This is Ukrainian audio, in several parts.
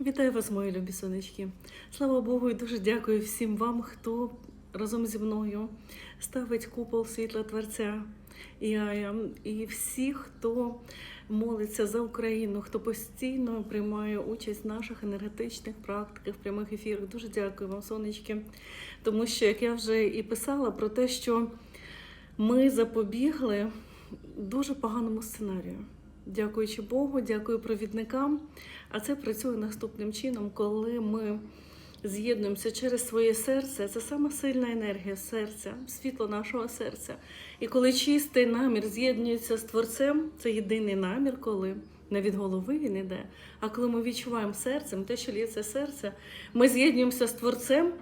Вітаю вас, мої любі сонечки. Слава Богу, і дуже дякую всім вам, хто разом зі мною ставить купол світла Творця і Ая, і всі, хто молиться за Україну, хто постійно приймає участь в наших енергетичних практиках, прямих ефірах. Дуже дякую вам, сонечки. Тому що, як я вже і писала про те, що ми запобігли дуже поганому сценарію. Дякуючи Богу, дякую провідникам. А це працює наступним чином, коли ми з'єднуємося через своє серце. Це сама сильна енергія серця, світло нашого серця. І коли чистий намір з'єднується з творцем, це єдиний намір, коли не від голови він іде. А коли ми відчуваємо серцем, те, що лється серце, ми з'єднуємося з творцем,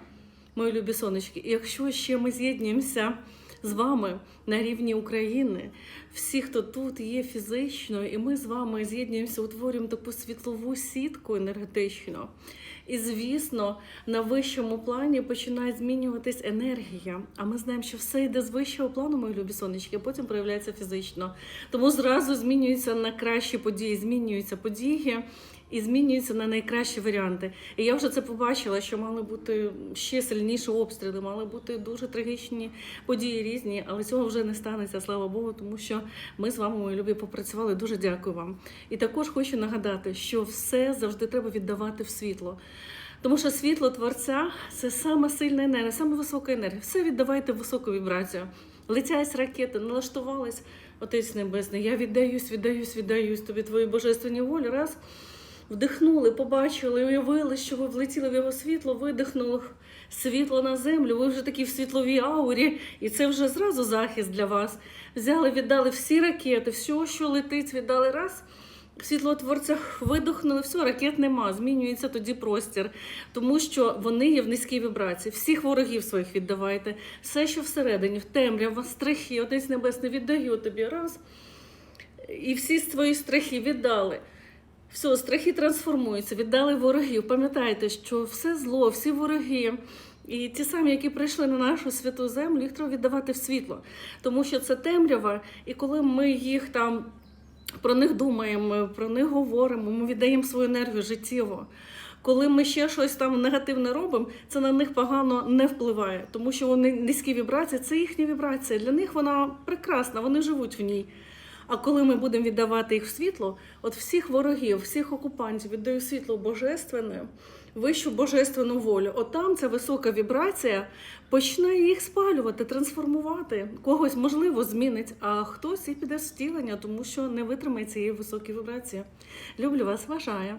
мої любі сонечки. І якщо ще ми з'єднуємося з вами на рівні України, всі, хто тут є фізично, і ми з вами з'єднуємося, утворюємо таку світлову сітку енергетичну. І, звісно, на вищому плані починає змінюватись енергія. А ми знаємо, що все йде з вищого плану, мої любі сонечки, а потім проявляється фізично. Тому зразу змінюються на кращі події, змінюються події і змінюються на найкращі варіанти. І я вже це побачила, що мали бути ще сильніші обстріли, мали бути дуже трагічні події різні, але цього вже не станеться, слава Богу, тому що ми з вами, мої любі, попрацювали. Дуже дякую вам. І також хочу нагадати, що все завжди треба віддавати в світло. Тому що світло творця це саме сильна енергія, саме висока енергія. Все віддавайте в високу вібрацію. Летять ракети, налаштувались, Отець Небесний. Я віддаюсь, віддаюсь, віддаюсь тобі твоїй божественній волі. Раз вдихнули, побачили, уявили, що ви влетіли в його світло, видихнули світло на землю. Ви вже такі в світловій аурі, і це вже зразу захист для вас. Взяли, віддали всі ракети, все, що летить, віддали раз. Світлотворця видохнули, все, ракет нема, змінюється тоді простір, тому що вони є в низькій вібрації. Всіх ворогів своїх віддавайте, все, що всередині, в темрява, страхи, Отець Небесний, віддаю тобі раз. І всі свої страхи віддали. Все, страхи трансформуються, віддали ворогів. Пам'ятайте, що все зло, всі вороги. І ті самі, які прийшли на нашу святу землю, їх треба віддавати в світло, тому що це темрява, і коли ми їх там про них думаємо, про них говоримо, ми віддаємо свою енергію життєво. Коли ми ще щось там негативне робимо, це на них погано не впливає, тому що вони низькі вібрації, це їхня вібрація. Для них вона прекрасна, вони живуть в ній. А коли ми будемо віддавати їх в світло, от всіх ворогів, всіх окупантів віддаю світло божественне, вищу божественну волю. От там ця висока вібрація почне їх спалювати, трансформувати. Когось можливо змінить, а хтось і піде з втілення, тому що не витримає цієї високої вібрації. Люблю вас, вважаю.